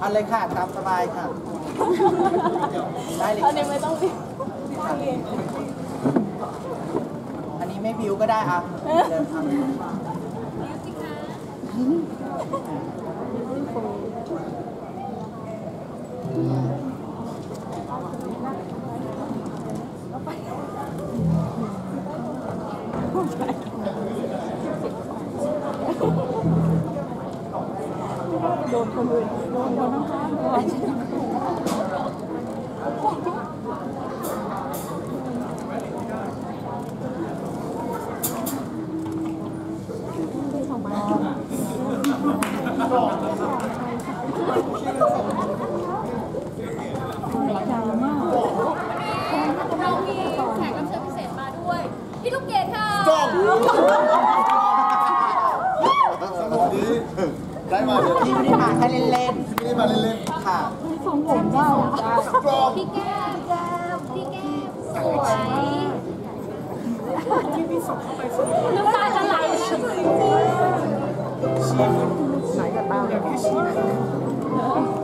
เอาเลยค่ะตามสบายค่ะ ได้เลยอันนี้ไม่ต้องบิวอันนี้ไม่บิวก็ได้อะเดินทาง เรามีแขกรับเชิญพิเศษมาด้วย พี่ลูกเกดค่ะ ได้มาเดี๋ยวพี่ไม่ได้มาแค่เล่นไม่ได้มาเล่นๆ ค่ะๆกรอบพี่แก้มพี่แก้มสวยน้ำตาจะไหลแล้วสวยจริงไหนกับตาถ่ายเข้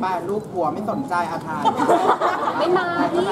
ไปลูกผัวไม่สนใจอาทาน ไม่มาพี่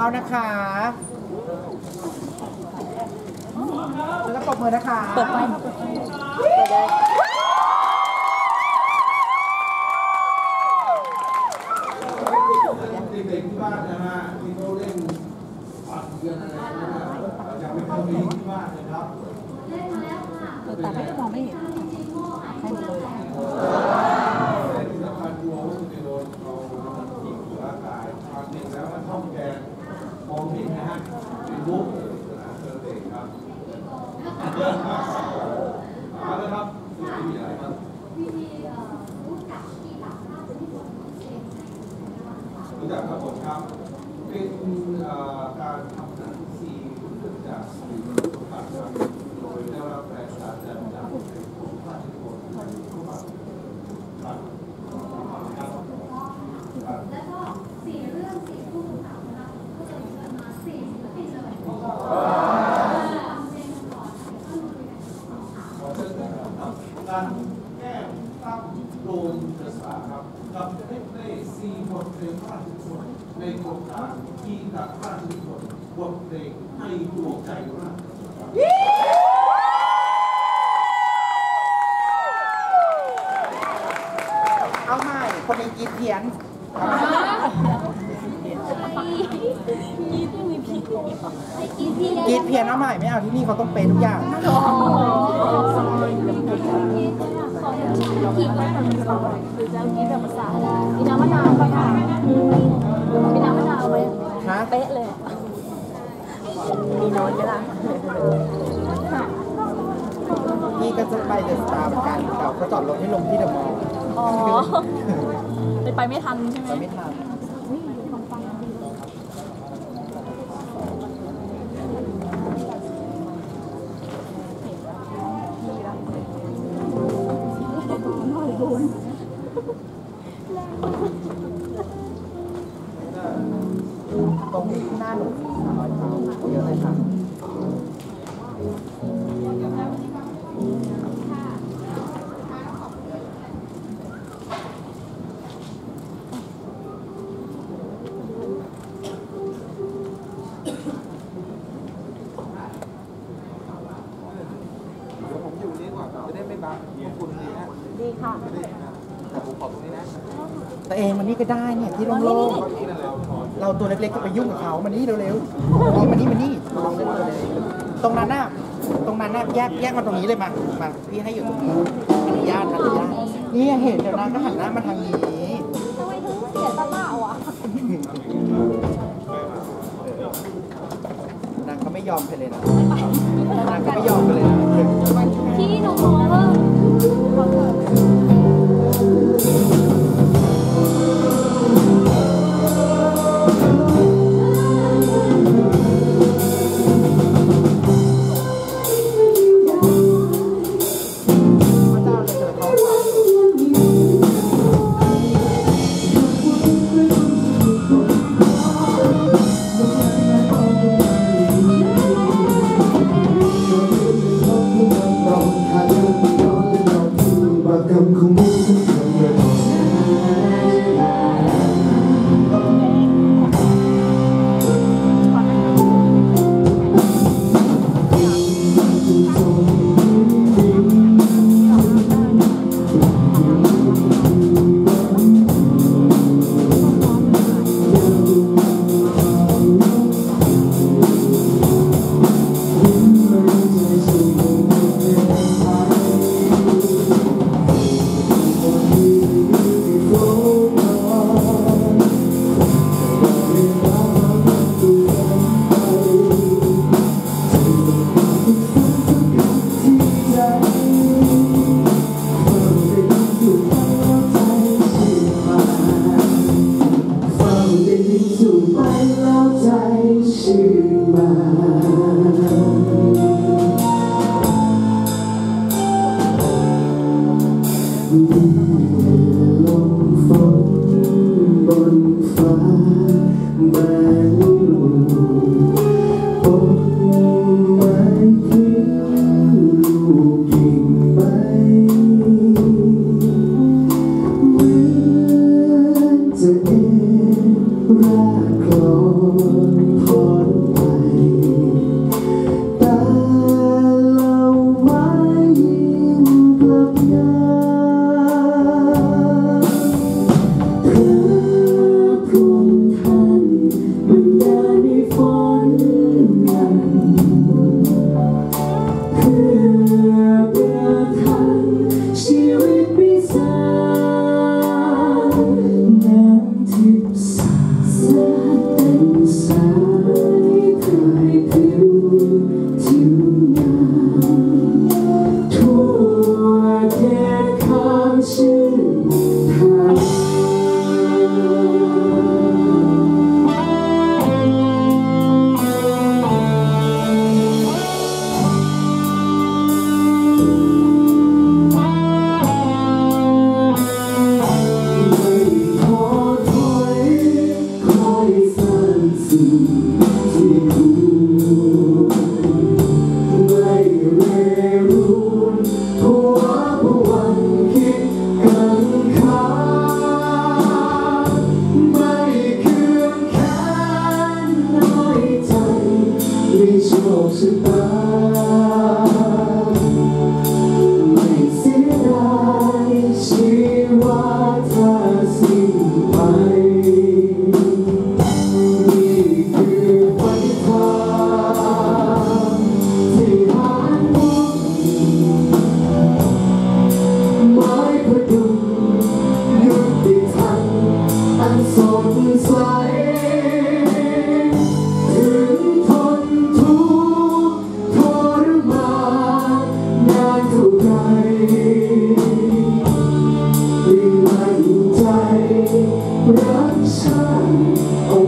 เข้านะคะแล้วก็ปรบมือนะคะ เปิดไฟเด็กๆที่บ้านนะฮะที่เขาเล่นปัดเดือนอะไรนะฮะอยากเป็นคนดีที่บ้านนะครับ เปิดตาไม่มองไม่เห็นให้มันเลย แต่ที่สำคัญกลัวว่าจะโดนเอาที่ร่างกายความจริงแล้วมันท่องแกนมองผิดนะฮะเป็นบุ๊กนะเจอเด็กครับมาเลยครับไม่มีอะไรครับ จากครับผมครับ เป็นการทำหนังซีรีส์จากซีรีส์สุขภาพครับโดยได้รับแรงสนับสนุนจากผู้ผลิตผลผู้ผลิตครับครับครับ แล้วก็สี่เรื่องสี่คู่ต่างนะคะก็จะเชิญมาสี่ศิลปินเลยฟังเพลงกันก่อนแล้วก็มาคุยกันสองสาว ขอเชิญนะครับการแก้ตั้งโดนเดอะสตาร์ครับกับเล่นเพลงซีบทเพลงพระราชนิพนธ์ในโครงการที่ตัดพระราชนิพนธ์บทเพลงให้ดวง ใจราชครับเอาใหม่คนนี้กรีดเพี้ยนยี่ที่มีพี่กรีดเพียนเอาใหม่ไม่เอาที่นี่เขาต้องเปย์ทุกอย่าง มีโน้ตไหมล่ะพี่ก็จะไปเดอะสตาร์เหมือนกันแต่เขาจอดรถให้ลงที่เดอะมอลล์อ๋อเลยไปไม่ทันใช่ไหมเราไม่ทัน ก็ได้เนี่ยที่โล่งๆเราตัวเล็กๆจะไปยุ่งกับเขามานี่เร็วๆเอามานี่มานี่ลองเล่นเลยตรงนั้นน่ะตรงนั้นน่ะแยกแยกมาตรงนี้เลยมามาพี่ให้อยู่ตรงนี้อนุญาตอนุญาตนี่เห็นเดี๋ยวนางก็หันหน้ามาทางนี้ทำไมถึงเสียตาเปล่าอะนางก็ไม่ยอมไปเลยนะนางก็ไม่ยอมไปเลยนะพี่น้อง oh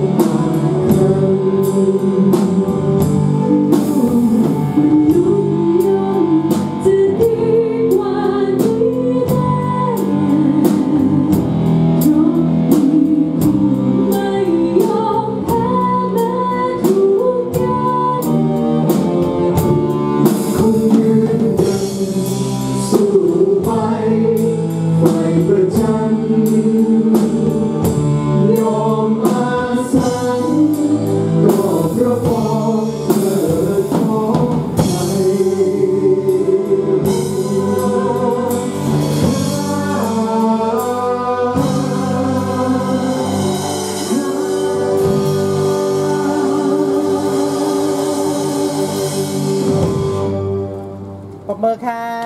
ค่ะ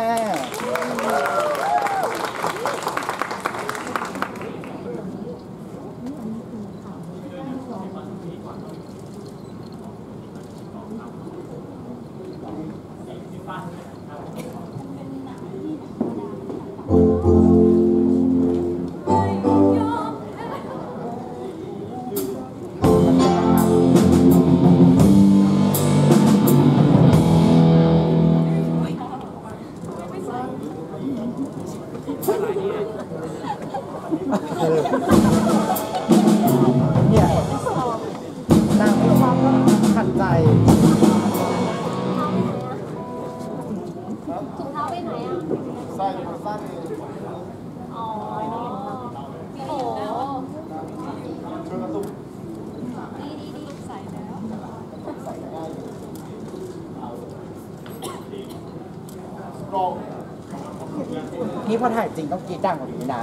นี่พอถ่ายจริงต้องกรีดดังกว่านี้นะ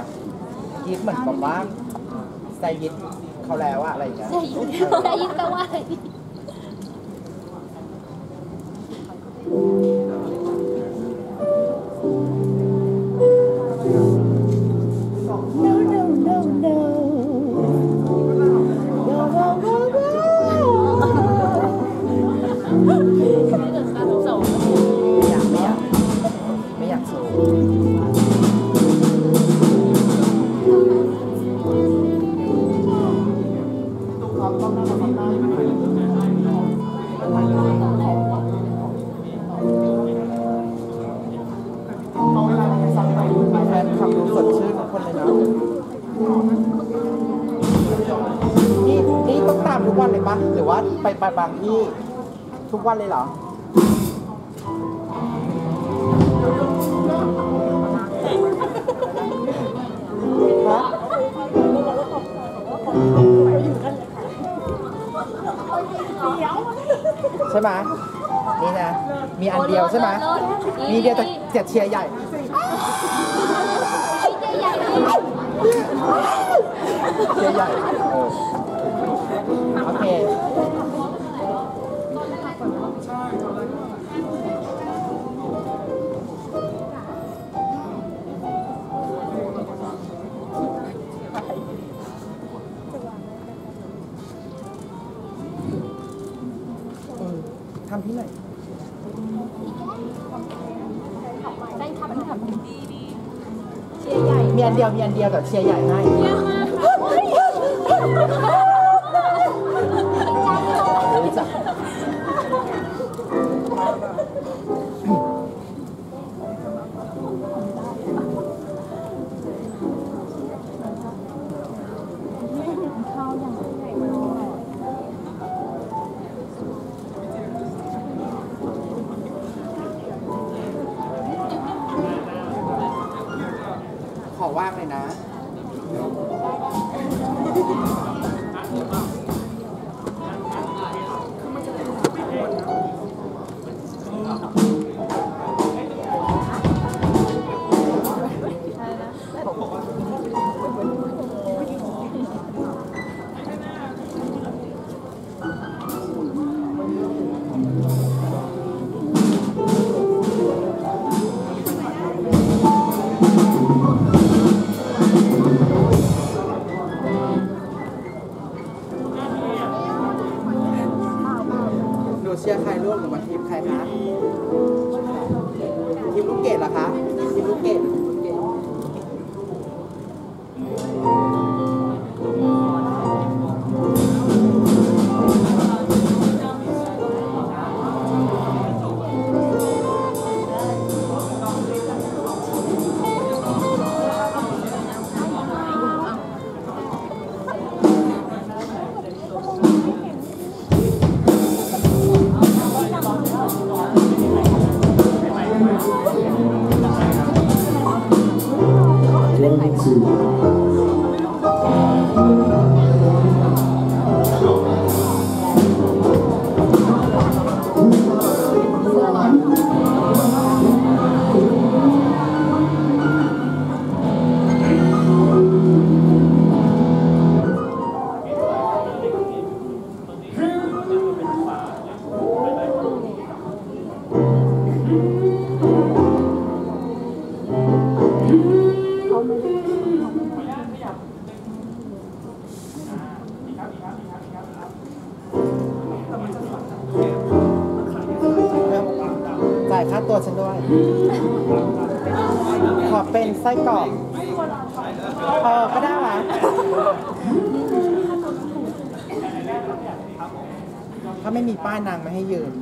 กรีดเหมือนกับว่าไซยิดเขาแล้วอะอะไรอย่างเงี้ยได้ยินได้ยินแปลว่าอะไร ไปไปบางที่ทุกวันเลยเหรอ ฮะใช่ไหมนี่นะ มีอันเดียวใช่ไหมมีเดียวแต่เจ็ดเชียร์ใหญ่ เชียร์ใหญ่เออ ทำที่ไหนแฟนคลับแฟนคลับดีดีเชียร์ใหญ่ มีอันเดียวมีอันเดียวแต่เชียร์ใหญ่ให้ เป็นไส้กรอกเออก็ได้วะถ้าไม่มีป้ายนางไม่ให้ยืน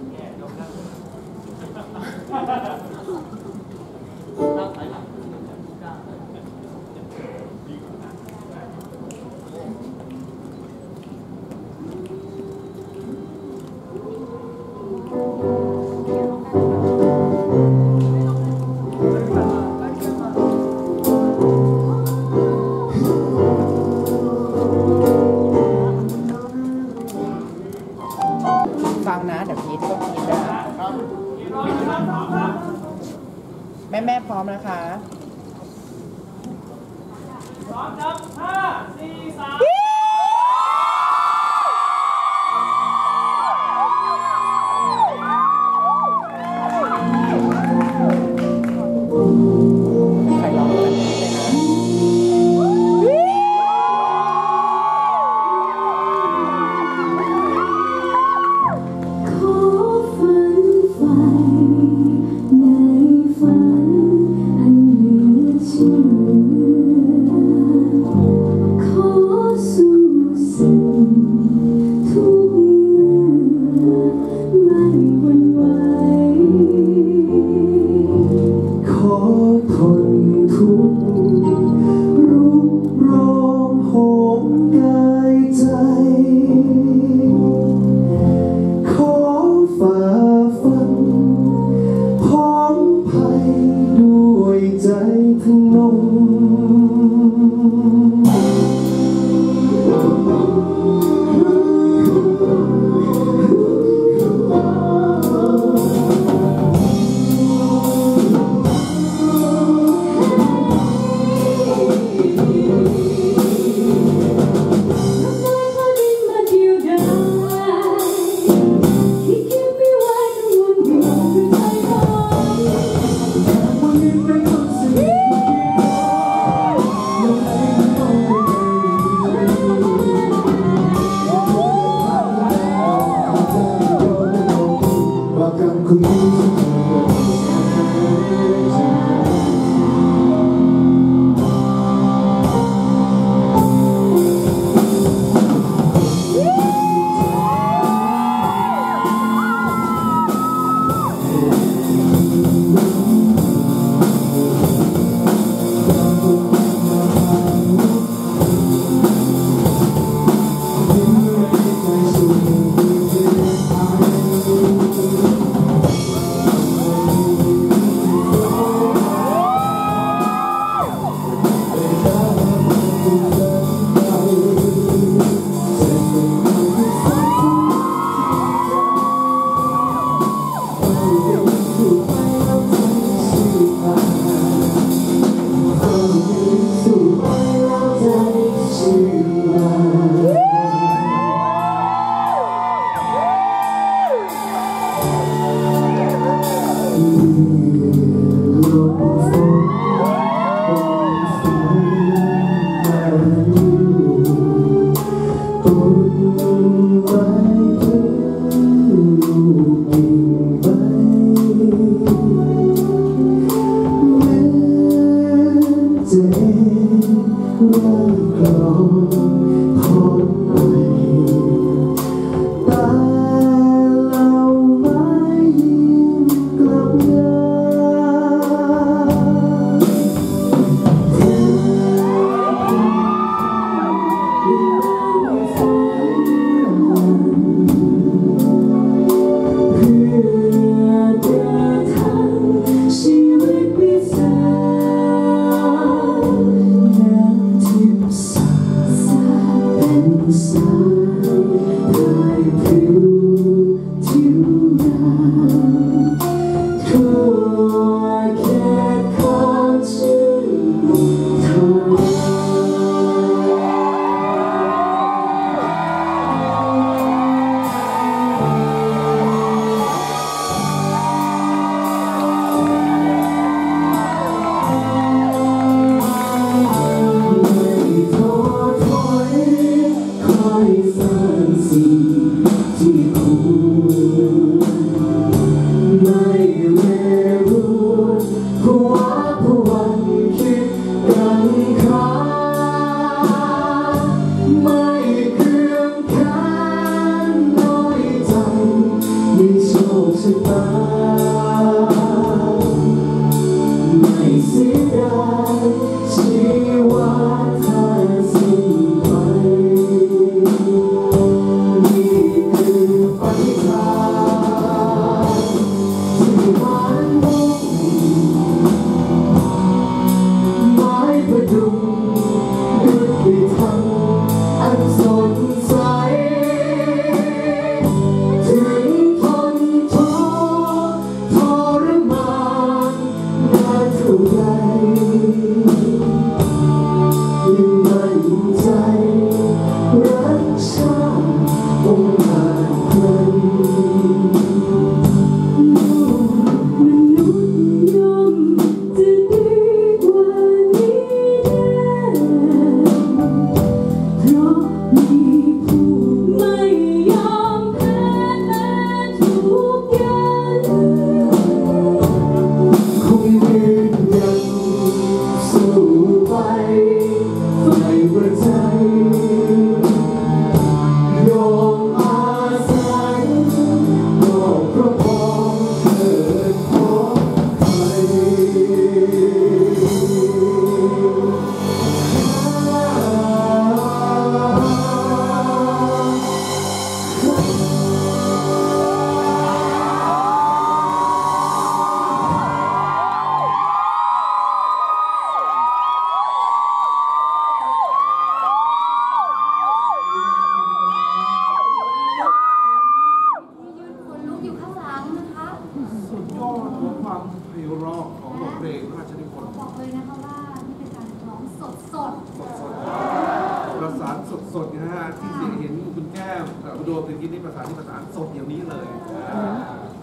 สานสดๆนะฮะที่เสียงเห็นคุณแก้มกับคุณโดมตะกี้นี่ประสานที่ประสานสดอย่างนี้เลยอ่า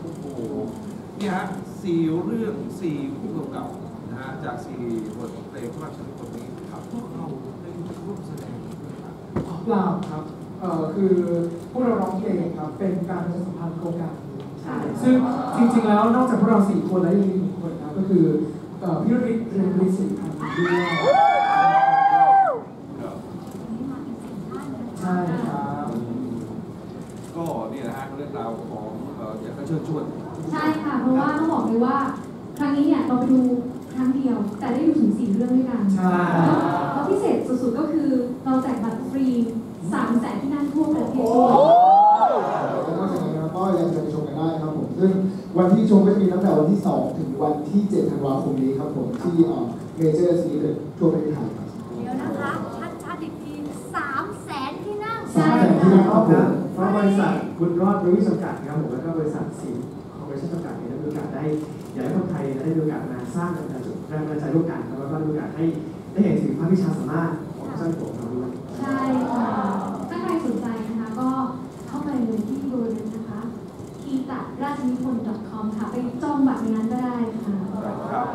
โอ้โหเนี่ยฮะสี่เรื่องสี่ผู้กำกับนะฮะจากสี่บทเพลงพระราชนิพนธ์นี้ครับพวกเราได้ร่วมแสดงด้วยครับเปล่าครับเอ่อคือพวกเราร้องเพลงครับเป็นการประชาสัมพันธ์โครงการนี้ซึ่งจริงๆแล้วนอกจากพวกเราสี่คนแล้วยังมีอีกคนครับก็คือเอ่อพี่ฤทธิ์เรียนบริสิทธิ์พันธ์ด้วย ครับ ๆนี่มาเป็นสิ่งท่านนะคะ ใช่ครับ ก็เนี่ยนะฮะเรื่องราวของ เอ่ออยากจะเชิญชวนใช่ค่ะ เพราะว่าต้องบอกเลยว่า ครั้งนี้เนี่ยเราไปดูครั้งเดียว แต่ได้ดูถึงสี่เรื่องด้วยกันใช่แล้วพิเศษสุดๆก็คือเราแจกบัตรฟรีสามแสนที่นั่งทั่วประเทศแล้วนอกจากนั้นนะครับก็ยังจะไปชมกันได้ครับผม ซึ่งวันที่ชมก็จะมีตั้งแต่วันที่ 2 ถึงวันที่ 7 ธันวาคมนี้ครับผม ที่เมเจอร์ซีเป็นทั่วประเทศไทยครับเดี๋ยวนะคะชัดชัดๆอีกทีสามแสนที่นั่งใช่ครับ เพราะนะเพราะบริษัทคุณรอดบริษัทจำกัดนะครับผมแล้วก็บริษัทสิงห์คอร์ปอเรชั่นจำกัดเนี่ยได้มีโอกาสได้อยากให้คนไทยได้มีโอกาสมาสร้างแรงบันดาลใจแรงบันดาลใจร่วมกันแล้วก็ได้มีโอกาสให้ได้เห็นถึงภาพวิชาสามารถของเจ้าของเราด้วยใช่ค่ะถ้าใครสนใจนะคะก็เข้าไปเลยที่เบอร์นั้นนะคะทีตัดราชนิพนธ์ .com ค่ะไปจองบัตรในนั้นก็ได้ค่ะครับ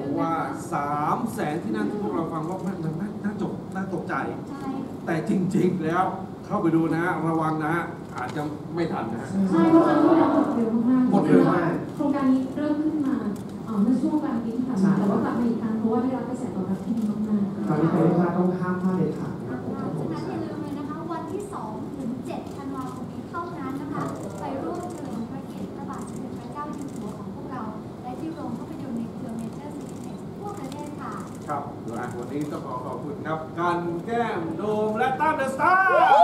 บอกว่าสามแสนที่นั่นที่พวกเราฟังว่ามันมันน่าน่าจบน่าตกใจใช่แต่จริงๆแล้วเข้าไปดูนะฮะระวังนะฮะ อาจจะไม่ทันนะฮะใช่เพราะครั้งที่แล้วหมดเร็วมากๆหมดเร็วมากโครงการนี้เริ่มขึ้นมาเอ่อเมื่อช่วงกลางปีที่ผ่านมาแต่ว่ากลับมาอีกครั้งเพราะว่าได้รับกระแสตอบรับที่ดีมากๆตอนนี้ใครไม่พลาดต้องห้ามพลาดเด็ดขาดนะครับผมฉะครับผมนั้นอย่าลืมเลยนะคะวันที่2ถึง7ธันวาคมนี้เท่านั้นนะคะ ไปร่วมเฉลิมพระเกียรติพระบาทสมเด็จพระเจ้าอยู่หัวของพวกเรา และที่โรงภาพยนตร์ในเครือเมเจอร์ซีนิเพ็กทั่วประเทศค่ะครับอะวันนี้ต้องขอขอบคุณครับกันแก้มโดมและตั้มเดอะสตาร์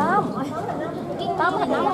ตั้มตั้ม